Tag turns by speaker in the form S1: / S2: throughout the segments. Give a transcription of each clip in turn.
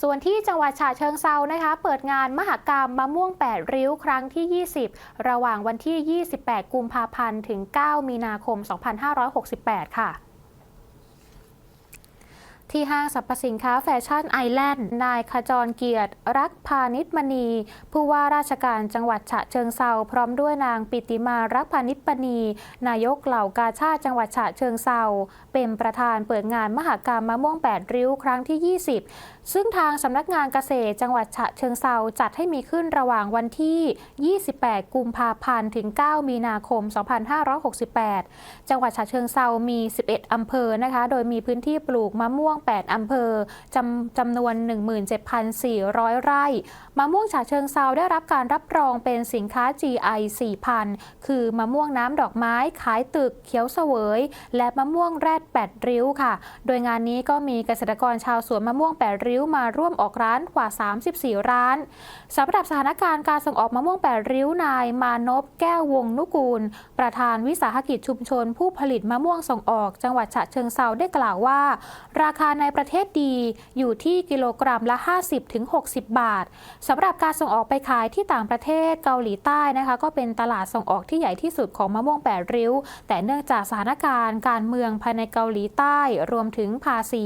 S1: ส่วนที่จังหวัดฉะเชิงเซานะคะ เปิดงานมหกรรมมะม่วง 8 ริ้วครั้งที่ 20 ระหว่างวันที่ 28 กุมภาพันธ์ ถึง 9 มีนาคม 2568 ค่ะ ที่ห้างสรรพสินค้าแฟชั่นไอแลนด์ นายขจรเกียรติ รักพาณิชมณี ผู้ว่าราชการจังหวัดฉะเชิงเซาพร้อมด้วยนางปิติมารักพาณิชปณี นายกเหล่ากาชาติจังหวัดฉะเชิงเซาเป็นประธานเปิดงานมหกรรมมะม่วง 8 ริ้วครั้งที่ 20 ซึ่งทางสำนักงานเกษตรจังหวัดฉะเชิงเซาจัดให้มีขึ้นระหว่างวันที่ 28 กุมภาพันธ์ถึง 9 มีนาคม 2568 จังหวัดฉะเชิงเซามี 11อำเภอนะคะ โดยมีพื้นที่ปลูกมะม่วง8 อำเภอจำจำนวน 17,400 ไร่ มะม่วงฉะเชิงเซาได้รับการรับรองเป็นสินค้า GI 4,000 คือมะม่วงน้ำดอกไม้ขายตึกเขียวเสวย และมะม่วงแรด 8 ริ้วค่ะ โดยงานนี้ก็มีเกษตรกรชาวสวนมะม่วง 8 ริ้วมาร่วมออกร้านกว่า 34 ร้านสำหรับสถานการณ์การส่งออกมะม่วง 8 ริ้วนายมานพแก้ววงนุกูล ประธานวิสาหกิจชุมชนผู้ผลิตมะม่วงส่งออก จังหวัดฉะเชิงเซาได้กล่าวว่า ราคาในประเทศดีอยู่ที่กิโลกรัมละ 50-60 บาทสำหรับการส่งออกไปขายที่ต่างประเทศเกาหลีใต้นะคะ ก็เป็นตลาดส่งออกที่ใหญ่ที่สุดของมะม่วง8ริ้ว แต่เนื่องจากสถานการณ์การเมืองภายในเกาหลีใต้รวมถึงภาษี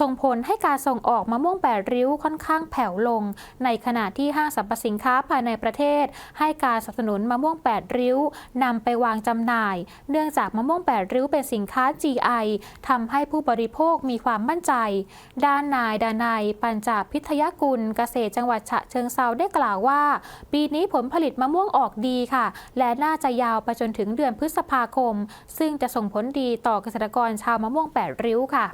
S1: ส่งผลให้การส่งออกมะม่วง8ริ้วค่อนข้างแผ่วลง ในขณะที่ห้างสรรพสินค้าภายในประเทศ ให้การสนับสนุนมะม่วง8ริ้วนำไปวางจำหน่าย เนื่องจากมะม่วง8ริ้วเป็นสินค้า GI ทำให้ผู้บริโภคมีความมั่นใจ ด้านนายดานายปัญจพิทยกุลเกษตรจังหวัดฉะเชิงเซาได้กล่าวว่า ปีนี้ผลผลิตมะม่วงออกดีค่ะ และน่าจะยาวไปจนถึงเดือนพฤษภาคม ซึ่งจะส่งผลดีต่อเกษตรกรชาวมะม่วงแปดริ้วค่ะ